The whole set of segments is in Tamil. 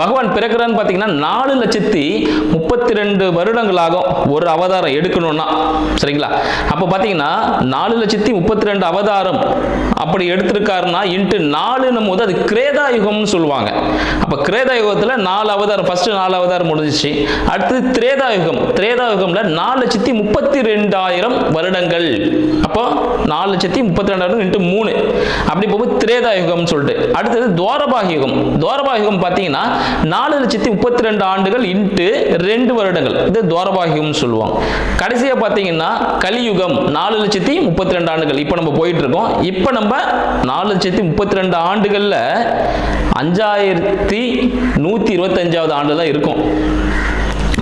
பகவான் பிறக்கிறான்னு பார்த்தீங்கன்னா நாலு லட்சத்தி முப்பத்தி ரெண்டு வருடங்களாகும் ஒரு அவதாரம் எடுக்கணும்னா. சரிங்களா? அப்போ பார்த்தீங்கன்னா நாலு லட்சத்தி முப்பத்தி ரெண்டு அவதாரம் அப்படி எடுத்திருக்காருன்னா இன்ட்டு நாலுன்னும் போது அது கிரேதா யுகம்னு சொல்லுவாங்க. அப்போ கிரேதா யுகத்தில் நாலு அவதாரம் ஃபர்ஸ்ட் நாலு அவதாரம் முடிஞ்சிச்சு. அடுத்தது திரேதா யுகம் திரேதா யுகம்ல நாலு லட்சத்தி முப்பத்தி ரெண்டாயிரம் வருடங்கள். அப்போ நாலு லட்சத்தி முப்பத்தி ரெண்டாயிரம் இன்ட்டு மூணு. அப்படி போகும்போது திரேதா யுகம்னு சொல்லிட்டு. அடுத்தது துவாரபாக யுகம் துவாரபாக யுகம் பார்த்தீங்கன்னா நாலு லட்சத்தி முப்பத்தி ரெண்டு ஆண்டுகள் இன்ட்டு ரெண்டு வருடங்கள். இது துவாரபாக யுகம்னு சொல்லுவாங்க. கடைசியாக பார்த்தீங்கன்னா கலியுகம் நாலு லட்சத்தி முப்பத்தி ரெண்டு ஆண்டுகள். இப்போ நம்ம போயிட்டு இருக்கோம் இப்போ நம்ம நாலு லட்சத்தி முப்பத்தி ரெண்டு ஆண்டுகளில் அஞ்சாயிரத்தி நூற்றி இருபத்தஞ்சாவது ஆண்டு தான் இருக்கும்.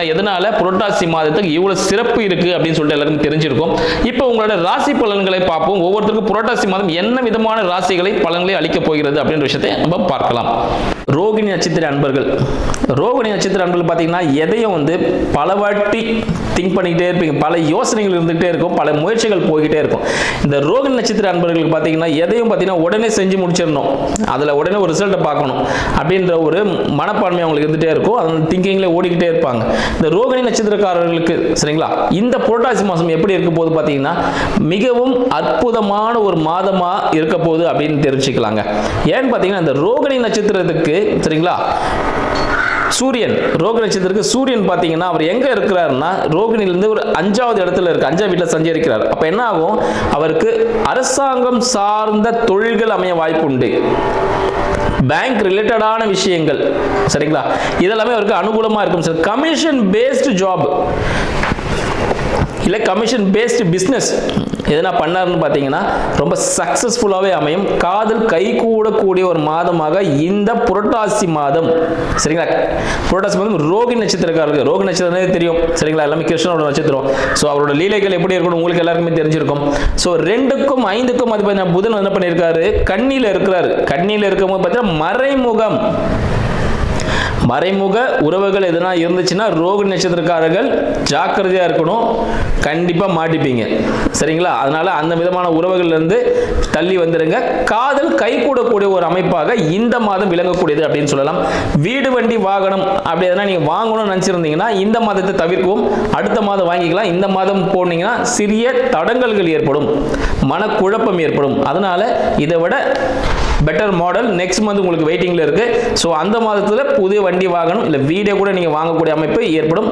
எதனால புரட்டாசி மாதத்துக்கு இவ்வளவு சிறப்பு இருக்கு அப்படின்னு சொல்லிட்டு எல்லாருக்கும் தெரிஞ்சிருக்கும். இப்போ உங்களோட ராசி பலன்களை பார்ப்போம். ஒவ்வொருத்தருக்கும் புரட்டாசி மாதம் என்ன விதமான ராசிகளை பலன்களை அளிக்க போகிறது அப்படின்ற விஷயத்தை நம்ம பார்க்கலாம். ரோகிணி நட்சத்திர அன்பர்கள். ரோகிணி நட்சத்திர அன்பர்கள் பார்த்தீங்கன்னா எதையும் வந்து பல வாட்டி திங்க் பண்ணிக்கிட்டே இருப்பீங்க. பல யோசனைகள் இருந்துகிட்டே இருக்கும். பல முயற்சிகள் போய்கிட்டே இருக்கும். இந்த ரோகிணி நட்சத்திர அன்பர்களுக்கு பார்த்தீங்கன்னா எதையும் பார்த்தீங்கன்னா உடனே செஞ்சு முடிச்சிடணும். அதில் உடனே ஒரு ரிசல்ட்டை பார்க்கணும். அப்படின்ற ஒரு மனப்பான்மை அவங்களுக்கு இருந்துகிட்டே இருக்கும். அந்த திங்கிங்கில் ஓடிக்கிட்டே இருப்பாங்க. இந்த ரோகிணி நட்சத்திரக்காரர்களுக்கு சரிங்களா? இந்த புரட்டாசி மாதம் எப்படி இருக்க போது பார்த்தீங்கன்னா மிகவும் அற்புதமான ஒரு மாதமாக இருக்க போகுது அப்படின்னு தெரிஞ்சுக்கலாங்க. ஏன்னு பார்த்தீங்கன்னா இந்த ரோகிணி நட்சத்திரத்துக்கு சரிங்களா? சூரியன் ரோக நட்சத்திரத்துக்கு சூரியன் பார்த்தீங்கன்னா அவர் எங்கே இருக்கிறாருன்னா ரோகிணிலிருந்து ஒரு அஞ்சாவது இடத்துல இருக்கு. அஞ்சாவது வீட்டில் சஞ்சரிக்கிறார். அப்போ என்ன ஆகும்? அவருக்கு அரசாங்கம் சார்ந்த தொழில்கள் அமைய வாய்ப்பு உண்டு. பேங்க் ரிலேட்டடான விஷயங்கள். சரிங்களா? இதெல்லாமே அவருக்கு அனுகூலமாக இருக்கும். சார் கமிஷன் பேஸ்டு ஜாப் இல்லை கமிஷன் பேஸ்டு பிஸ்னஸ் எதனா பண்ணாருன்னு பார்த்தீங்கன்னா ரொம்ப சக்ஸஸ்ஃபுல்லாகவே அமையும். காதல் கை கூடக்கூடிய ஒரு மாதமாக இந்த புரட்டாசி மாதம். சரிங்களா? புரட்டாசி மாதம் ரோகி நட்சத்திரக்காரருக்கு. ரோகி நட்சத்திரமே தெரியும். சரிங்களா? எல்லாமே கிருஷ்ணனோட நட்சத்திரம். ஸோ அவரோட லீலைகள் எப்படி இருக்கணும் உங்களுக்கு எல்லாருக்குமே தெரிஞ்சிருக்கும். ஸோ ரெண்டுக்கும் ஐந்துக்கும் அது பார்த்தீங்கன்னா புதன் என்ன பண்ணியிருக்காரு? கண்ணியில் இருக்கிறாரு. கண்ணியில் இருக்கும்போது பார்த்தீங்கன்னா மறைமுகம். மறைமுக உறவுகள் எதுனா இருந்துச்சுன்னா ரோக நட்சத்திரக்காரர்கள் ஜாக்கிரதையாக இருக்கணும். கண்டிப்பாக மாட்டிப்பீங்க. சரிங்களா? அதனால அந்த விதமான உறவுகள்லேருந்து தள்ளி வந்துடுங்க காதல் கைகூடக்கூடிய ஒரு அமைப்பாக இந்த மாதம் விளங்கக்கூடியது அப்படின்னு சொல்லலாம். வீடு வண்டி வாகனம் அப்படி எதனா நீங்கள் வாங்கணும்னு நினச்சிருந்தீங்கன்னா இந்த மாதத்தை தவிர்க்கவும் அடுத்த மாதம் வாங்கிக்கலாம். இந்த மாதம் போனீங்கன்னா சிறிய தடங்கல்கள் ஏற்படும். மனக்குழப்பம் ஏற்படும். அதனால இதை விட பெட்டர் மாடல் நெக்ஸ்ட் மந்த் உங்களுக்கு வெயிட்டிங்கில் இருக்குது ஸோ அந்த மாதத்தில் புதிய வண்டி வாங்கணும். இல்லை வீடே கூட நீங்கள் வாங்கக்கூடிய அமைப்பு ஏற்படும்.